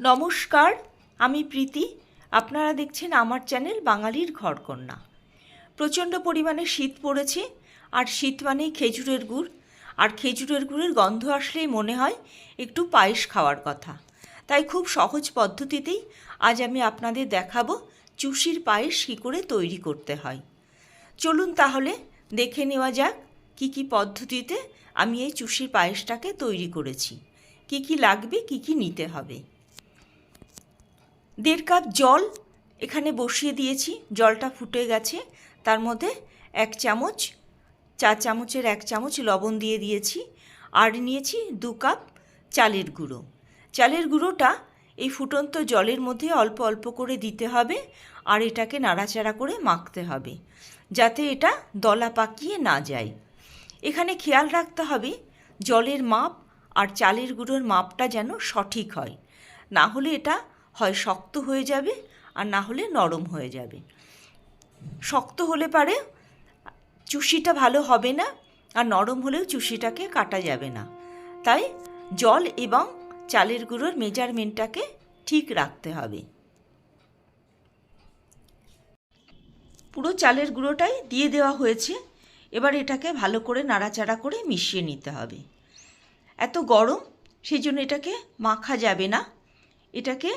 নমস্কার, আমি প্রীতি। আপনারা দেখছেন আমার চ্যানেল বাঙালির ঘরকন্যা। প্রচণ্ড পরিমাণে শীত পড়েছে, আর শীত মানেই খেজুরের গুড়। আর খেজুরের গুড়ের গন্ধ আসলেই মনে হয় একটু পায়েস খাওয়ার কথা। তাই খুব সহজ পদ্ধতিতেই আজ আমি আপনাদের দেখাবো চুষির পায়েস কী করে তৈরি করতে হয়। চলুন তাহলে দেখে নেওয়া যাক কী কী পদ্ধতিতে আমি এই চুষির পায়েসটাকে তৈরি করেছি। কী কী লাগবে, কী কী নিতে হবে। দেড় কাপ জল এখানে বসিয়ে দিয়েছি, জলটা ফুটে গেছে। তার মধ্যে এক চামচ চা চামচের এক চামচ লবণ দিয়ে দিয়েছি। আর নিয়েছি দু কাপ চালের গুঁড়ো। চালের গুঁড়োটা এই ফুটন্ত জলের মধ্যে অল্প অল্প করে দিতে হবে আর এটাকে নাড়াচাড়া করে মাখতে হবে, যাতে এটা দলা পাকিয়ে না যায়। এখানে খেয়াল রাখতে হবে জলের মাপ আর চালের গুঁড়োর মাপটা যেন সঠিক হয়। না হলে এটা হয় শক্ত হয়ে যাবে আর না হলে নরম হয়ে যাবে। শক্ত হলে পারে চুষিটা ভালো হবে না আর নরম হলেও চুষিটাকে কাটা যাবে না। তাই জল এবং চালের গুঁড়োর মেজারমেন্টটাকে ঠিক রাখতে হবে। পুরো চালের গুঁড়োটাই দিয়ে দেওয়া হয়েছে। এবার এটাকে ভালো করে নাড়াচাড়া করে মিশিয়ে নিতে হবে। এত গরম সেই জন্য এটাকে মাখা যাবে না। এটাকে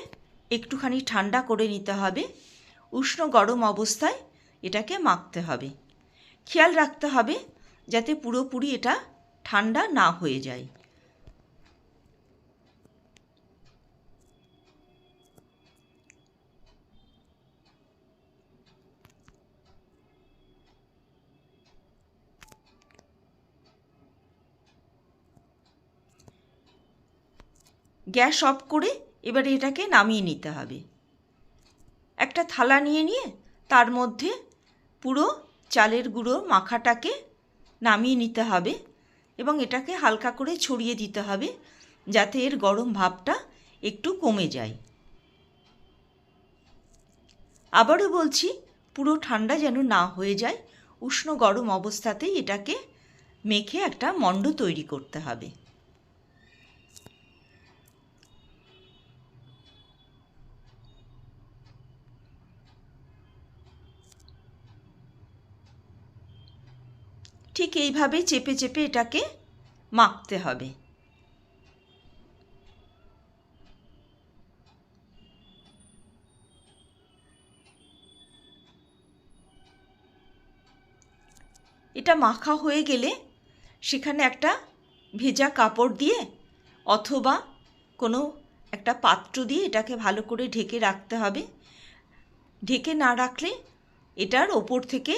একটুখানি ঠান্ডা করে নিতে হবে। উষ্ণ গরম অবস্থায় এটাকে মাখতে হবে। খেয়াল রাখতে হবে যাতে পুরোপুরি এটা ঠান্ডা না হয়ে যায়। গ্যাস অফ করে এবারে এটাকে নামিয়ে নিতে হবে। একটা থালা নিয়ে নিয়ে তার মধ্যে পুরো চালের গুঁড়ো মাখাটাকে নামিয়ে নিতে হবে এবং এটাকে হালকা করে ছড়িয়ে দিতে হবে যাতে এর গরম ভাবটা একটু কমে যায়। আবারও বলছি, পুরো ঠান্ডা যেন না হয়ে যায়, উষ্ণ গরম অবস্থাতেই এটাকে মেখে একটা মণ্ড তৈরি করতে হবে। ঠিক এইভাবে চেপে চেপে এটাকে মাখতে হবে। এটা মাখা হয়ে গেলে সেখানে একটা ভেজা কাপড় দিয়ে অথবা কোনো একটা পাত্র দিয়ে এটাকে ভালো করে ঢেকে রাখতে হবে। ঢেকে না রাখলে এটার ওপর থেকে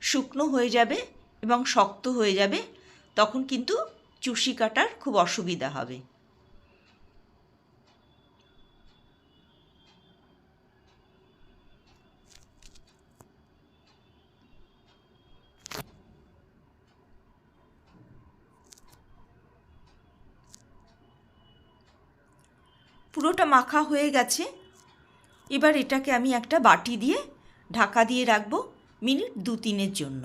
শুকনো হয়ে যাবে। এবং শক্ত হয়ে যাবে, তখন কিন্তু চুষি কাটার খুব অসুবিধা হবে। পুরোটা মাখা হয়ে গেছে। এবার এটাকে আমি একটা বাটি দিয়ে ঢাকা দিয়ে রাখব মিনিট দু তিনের জন্য।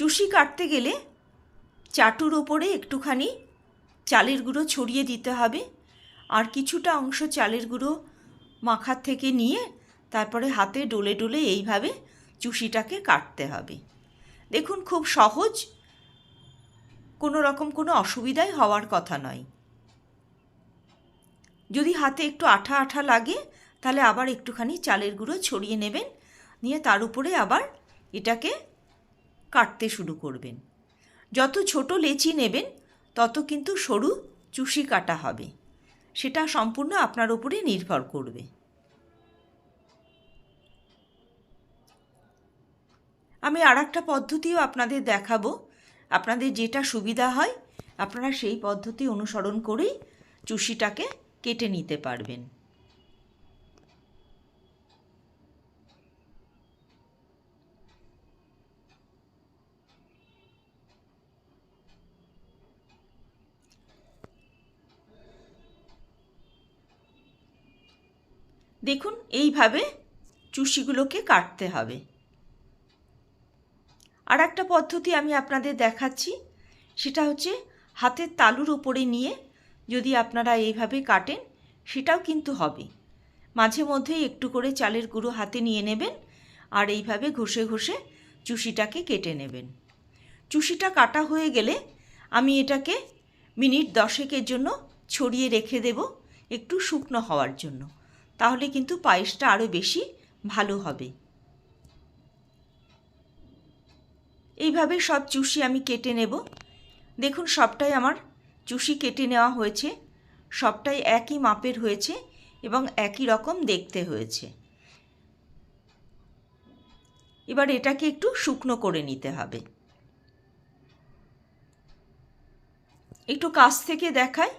চুষি কাটতে গেলে চাটুর ওপরে একটুখানি চালের গুঁড়ো ছড়িয়ে দিতে হবে আর কিছুটা অংশ চালের গুঁড়ো মাখার থেকে নিয়ে তারপরে হাতে ডলে ডলে এইভাবে চুষিটাকে কাটতে হবে। দেখুন, খুব সহজ। কোনো রকম কোনো অসুবিধাই হওয়ার কথা নয়। যদি হাতে একটু আঠা আঠা লাগে, তাহলে আবার একটুখানি চালের গুঁড়ো ছড়িয়ে নেবেন। নিয়ে তার উপরে আবার এটাকে কাটতে শুরু করবেন। যত ছোট লেচি নেবেন, তত কিন্তু সরু চুষি কাটা হবে। সেটা সম্পূর্ণ আপনার উপরে নির্ভর করবে। আমি আর একটা পদ্ধতিও আপনাদের দেখাবো। আপনাদের যেটা সুবিধা হয়, আপনারা সেই পদ্ধতি অনুসরণ করেই চুষিটাকে কেটে নিতে পারবেন। দেখুন, এইভাবে চুষিগুলোকে কাটতে হবে। আর একটা পদ্ধতি আমি আপনাদের দেখাচ্ছি, সেটা হচ্ছে হাতের তালুর ওপরে নিয়ে যদি আপনারা এইভাবে কাটেন, সেটাও কিন্তু হবে। মাঝে মধ্যে একটু করে চালের গুঁড়ো হাতে নিয়ে নেবেন আর এইভাবে ঘষে ঘষে চুষিটাকে কেটে নেবেন। চুষিটা কাটা হয়ে গেলে আমি এটাকে মিনিট দশেকের জন্য ছড়িয়ে রেখে দেব একটু শুকনো হওয়ার জন্য। তাহলে কিন্তু পায়েসটা আরও বেশি ভালো হবে। এইভাবে সব চুষি আমি কেটে নেব। দেখুন, সবটাই আমার চুষি কেটে নেওয়া হয়েছে। সবটাই একই মাপের হয়েছে এবং একই রকম দেখতে হয়েছে। এবার এটাকে একটু শুকনো করে নিতে হবে। একটু কাছ থেকে দেখায়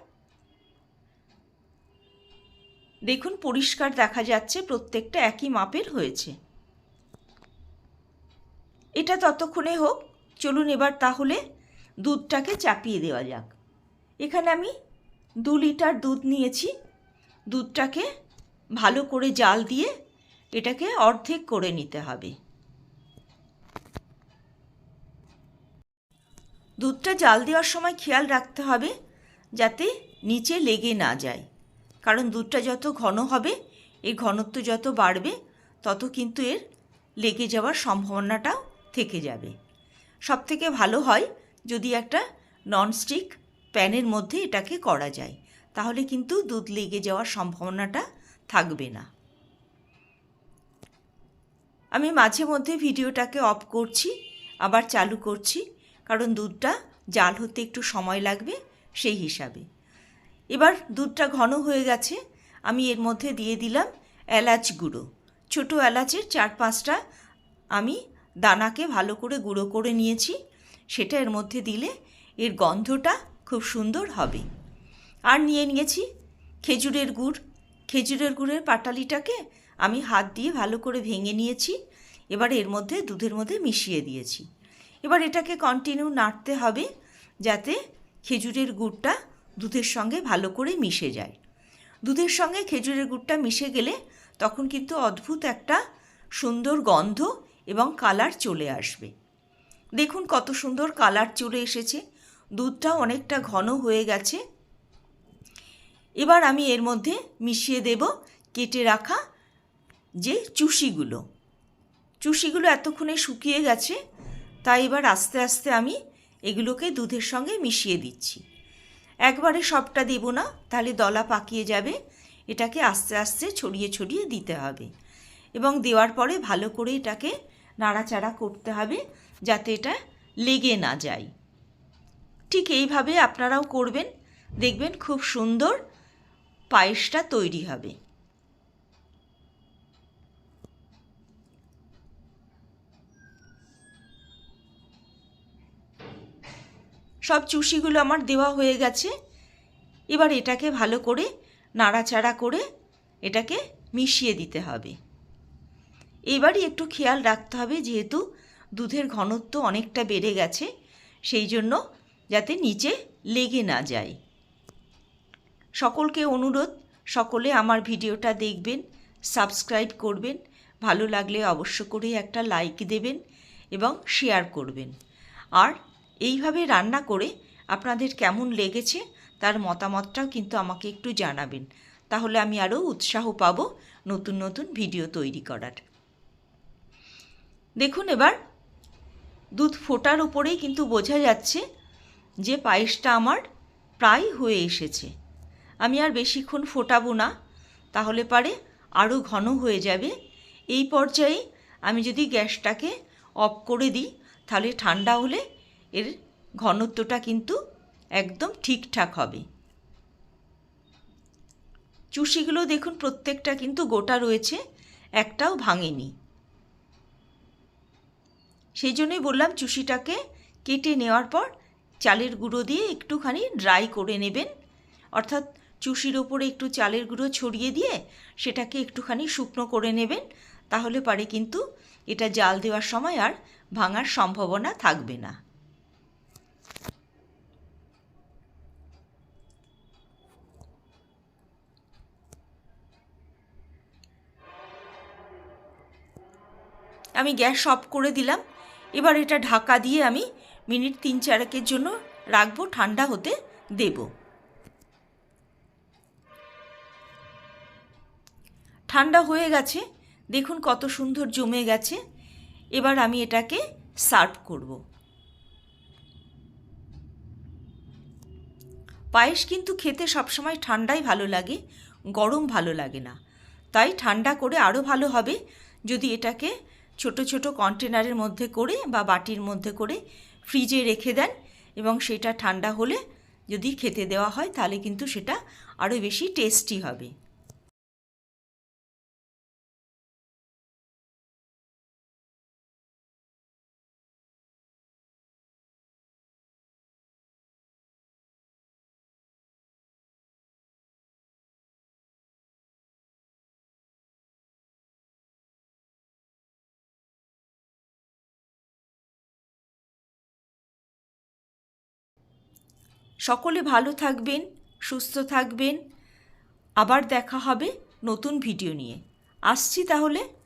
দেখুন পরিষ্কার দেখা যাচ্ছে, প্রত্যেকটা একই মাপের হয়েছে। এটা ততক্ষণে হোক, চলুন এবার তাহলে দুধটাকে চাপিয়ে দেওয়া যাক। এখানে আমি দু লিটার দুধ নিয়েছি। দুধটাকে ভালো করে জাল দিয়ে এটাকে অর্ধেক করে নিতে হবে। দুধটা জাল দেওয়ার সময় খেয়াল রাখতে হবে যাতে নিচে লেগে না যায়। কারণ দুধটা যত ঘন হবে এর ঘনত্ব যত বাড়বে, তত কিন্তু এর লেগে যাওয়ার সম্ভাবনাটাও থেকে যাবে। সব থেকে ভালো হয় যদি একটা ননস্টিক প্যানের মধ্যে এটাকে করা যায়, তাহলে কিন্তু দুধ লেগে যাওয়ার সম্ভাবনাটা থাকবে না। আমি মাঝে মধ্যে ভিডিওটাকে অফ করছি, আবার চালু করছি, কারণ দুধটা জাল হতে একটু সময় লাগবে সেই হিসাবে। এবার দুধটা ঘন হয়ে গেছে, আমি এর মধ্যে দিয়ে দিলাম এলাচ গুঁড়ো। ছোটো এলাচের চার পাঁচটা আমি দানাকে ভালো করে গুঁড়ো করে নিয়েছি, সেটা এর মধ্যে দিলে এর গন্ধটা খুব সুন্দর হবে। আর নিয়ে নিয়েছি খেজুরের গুড়। খেজুরের গুড়ের পাটালিটাকে আমি হাত দিয়ে ভালো করে ভেঙে নিয়েছি, এবার এর মধ্যে দুধের মধ্যে মিশিয়ে দিয়েছি। এবার এটাকে কন্টিনিউ নাড়তে হবে যাতে খেজুরের গুড়টা দুধের সঙ্গে ভালো করে মিশে যায়। দুধের সঙ্গে খেজুরের গুড়টা মিশে গেলে তখন কিন্তু অদ্ভুত একটা সুন্দর গন্ধ এবং কালার চলে আসবে। দেখুন কত সুন্দর কালার চলে এসেছে। দুধটা অনেকটা ঘন হয়ে গেছে। এবার আমি এর মধ্যে মিশিয়ে দেব কেটে রাখা যে চুষিগুলো। চুষিগুলো এতক্ষণে শুকিয়ে গেছে, তাই এবার আস্তে আস্তে আমি এগুলোকে দুধের সঙ্গে মিশিয়ে দিচ্ছি। একবারে সবটা দেব না, তাহলে দলা পাকিয়ে যাবে। এটাকে আস্তে আস্তে ছড়িয়ে ছড়িয়ে দিতে হবে। এবং দেওয়ার পরে ভালো করে এটাকে নাড়াচাড়া করতে হবে, যাতে এটা লেগে না যায়। ঠিক এইভাবে আপনারাও করবেন। দেখবেন খুব সুন্দর পায়েসটা তৈরি হবে। সব চুষিগুলো আমার দেওয়া হয়ে গেছে। এবার এটাকে ভালো করে নাড়াচাড়া করে এটাকে মিশিয়ে দিতে হবে। এবারই একটু খেয়াল রাখতে হবে, যেহেতু দুধের ঘনত্ব অনেকটা বেড়ে গেছে, সেই জন্য যাতে নিচে লেগে না যায়। সকলকে অনুরোধ, সকলে আমার ভিডিওটা দেখবেন, সাবস্ক্রাইব করবেন, ভালো লাগলে অবশ্য করে একটা লাইক দেবেন এবং শেয়ার করবেন। আর এইভাবে রান্না করে আপনাদের কেমন লেগেছে তার মতামতটাও কিন্তু আমাকে একটু জানাবেন। তাহলে আমি আরও উৎসাহ পাব নতুন নতুন ভিডিও তৈরি করার। দেখুন এবার দুধ ফোটার উপরেই কিন্তু বোঝা যাচ্ছে যে পায়েসটা আমার প্রায় হয়ে এসেছে। আমি আর বেশিক্ষণ ফোটাবো না, তাহলে পারে আরও ঘন হয়ে যাবে। এই পর্যায়ে আমি যদি গ্যাসটাকে অফ করে দিই, তাহলে ঠান্ডা হলে এর ঘনত্বটা কিন্তু একদম ঠিকঠাক হবে। চুষিগুলো দেখুন, প্রত্যেকটা কিন্তু গোটা রয়েছে, একটাও ভাঙেনি। সেই জন্যই বললাম চুষিটাকে কেটে নেওয়ার পর চালের গুঁড়ো দিয়ে একটুখানি ড্রাই করে নেবেন। অর্থাৎ চুষির ওপরে একটু চালের গুঁড়ো ছড়িয়ে দিয়ে সেটাকে একটুখানি শুকনো করে নেবেন, তাহলে পারে কিন্তু এটা জাল দেওয়ার সময় আর ভাঙার সম্ভাবনা থাকবে না। আমি গ্যাস অফ করে দিলাম। এবার এটা ঢাকা দিয়ে আমি মিনিট তিন চারেকের জন্য রাখব, ঠান্ডা হতে দেব। ঠান্ডা হয়ে গেছে। দেখুন কত সুন্দর জমে গেছে। এবার আমি এটাকে সার্ভ করব। পায়েস কিন্তু খেতে সবসময় ঠান্ডাই ভালো লাগে, গরম ভালো লাগে না। তাই ঠান্ডা করে আরও ভালো হবে যদি এটাকে ছোট ছোট কন্টেনারের মধ্যে করে বা বাটির মধ্যে করে ফ্রিজে রেখে দেন এবং সেটা ঠান্ডা হলে যদি খেতে দেওয়া হয় তাহলে কিন্তু সেটা আরও বেশি টেস্টি হবে। সকলে ভালো থাকবেন সুস্থ থাকবেন। আবার দেখা হবে নতুন ভিডিও নিয়ে। আসছি তাহলে।